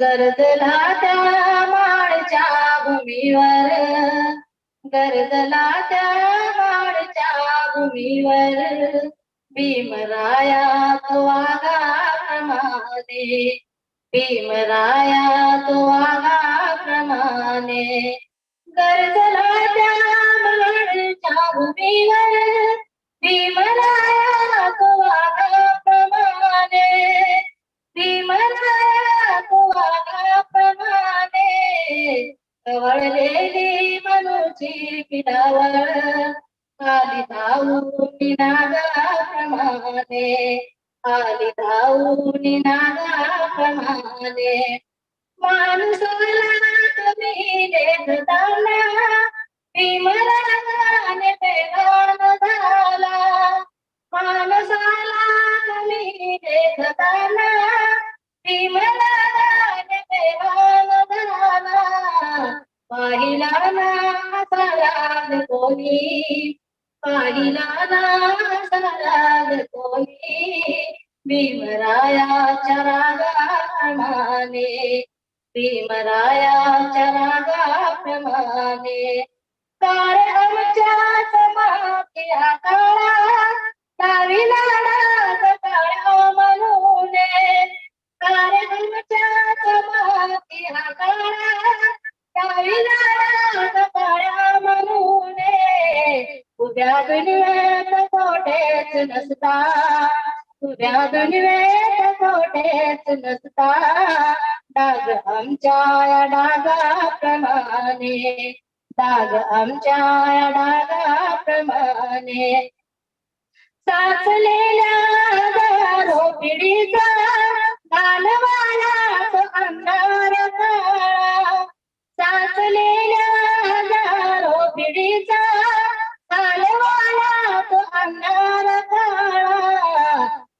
गर्दला त्या माळच्या भूमीवर. गर्दला त्या माळच्या भूमीवर. भीमराया तो वागा प्रमाणे. भीमराया तो वागा प्रमाणे. गरजला त्या माळच्या भूमीवर. भीमराया कवळलेली मनोची पिलावळ आली धावून नागाप्रमाणे आली धावून नागाप्रमाणे माणसाला तुम्ही देताना विमलाने बेगान झाला. माणसाला तुम्ही देताना विमला पाहिला ना सराग कोणी? पाहिला ना सराग कोणी? भीमरायाच्या रागाप्रमाणे भीमरायाच्या रागाप्रमाणे कार आमच्या समाप्या काळा दुनियेत कोठेच नसता. तुझ्या दुनियेत कोठेच नसता. डाग आमच्या या डागाप्रमाणे. डाग आमच्या या डागाप्रमाणे. साचलेल्या गारो पिढीचा गालवाला तो अंगा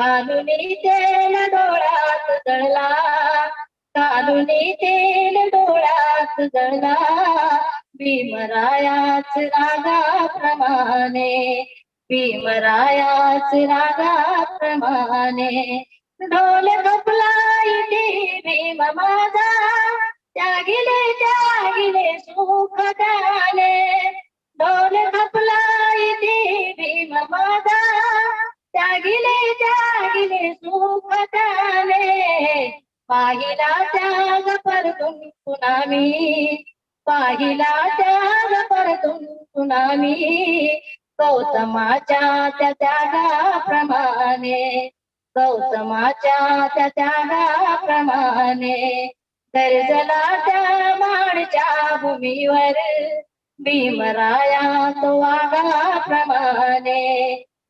कानुनी तेल डोळ्यात जळला. कानुनी तेल डोळ्यात जळला. भीमरायाच रागाप्रमाणे भीमरायाच रागाप्रमाणे ढोल कपलाई भीम माझा. त्यागिले त्यागिले सुखदाने त्याने ढोल कपलाई भीम माझा. त्यागिले त्या पाहिले त्याने पाहिला त्याग परतून सुनामी. पाहिला त्याग परतून सुनामी. गौतमाच्या त्या त्यागाप्रमाणे. गौतमाच्या त्या त्यागाप्रमाणे. दर्जला त्या माणच्या भूमीवर. भीमराया तो वागाप्रमाणे